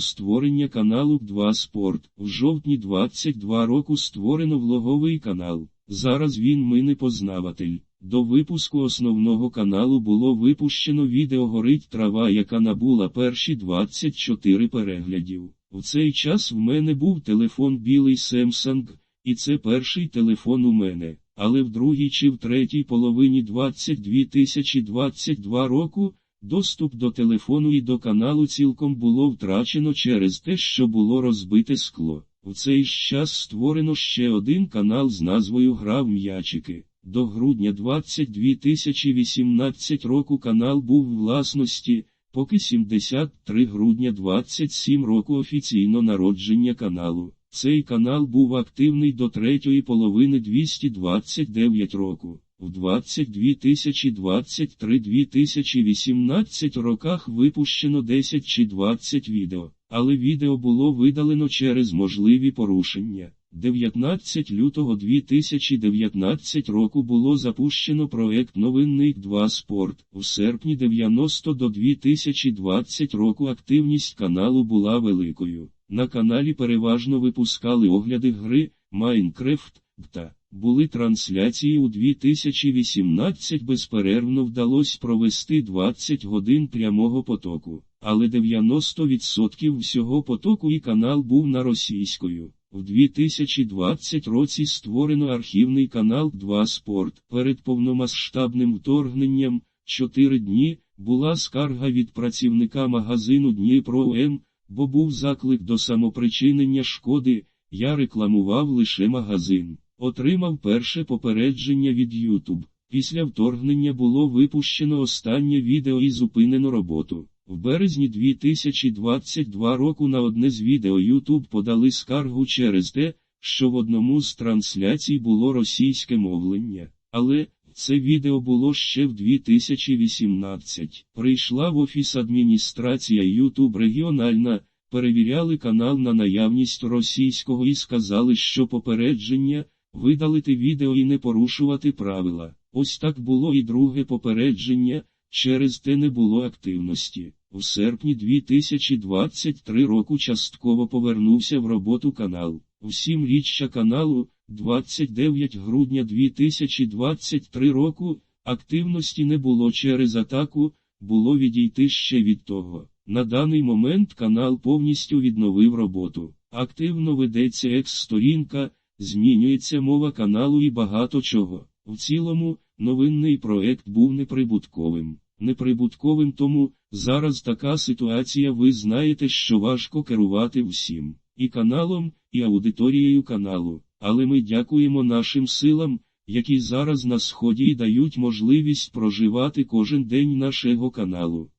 створення каналу 2 Спорт. В жовтні 22 року створено влоговий канал. Зараз він ми не познаватель. До випуску основного каналу було випущено відео Горить трава, яка набула перші 24 переглядів. В цей час в мене був телефон білий Samsung, і це перший телефон у мене. Але в другій чи в третій половині 2022 року доступ до телефону і до каналу цілком було втрачено через те, що було розбите скло. В цей час створено ще один канал з назвою Гра в м'ячики. До грудня 2018 року канал був власності, поки 73 грудня 27 року офіційно народження каналу. Цей канал був активний до третьої половини 229 року. В 22-2023-2018 роках випущено 10 чи 20 відео, але відео було видалено через можливі порушення. 19 лютого 2019 року було запущено проект Новинний 2 Спорт. У серпні 90 до 2020 року активність каналу була великою. На каналі переважно випускали огляди гри Майнкрафт та були трансляції у 2018 безперервно вдалося провести 20 годин прямого потоку, але 90% всього потоку і канал був на російською. У 2020 році створено архівний канал 2 Спорт. Перед повномасштабним вторгненням 4 дні була скарга від працівника магазину Дніпро М, бо був заклик до самопричинення шкоди. Я рекламував лише магазин. Отримав перше попередження від YouTube. Після вторгнення було випущено останнє відео і зупинено роботу. В березні 2022 року на одне з відео YouTube подали скаргу через те, що в одному з трансляцій було російське мовлення. Але це відео було ще в 2018. Прийшла в офіс адміністрація YouTube регіональна, перевіряли канал на наявність російського і сказали, що попередження видалити відео і не порушувати правила. Ось так було і друге попередження, через те не було активності. У серпні 2023 року частково повернувся в роботу канал. Усім річчя каналу 29 грудня 2023 року активності не було через атаку, було відійти ще від того. На даний момент канал повністю відновив роботу. Активно ведеться екс-сторінка, змінюється мова каналу і багато чого. В цілому, новинний проект був неприбутковим. Неприбутковим тому, зараз така ситуація ви знаєте, що важко керувати всім, і каналом, і аудиторією каналу. Але ми дякуємо нашим силам, які зараз на сході і дають можливість проживати кожен день нашого каналу.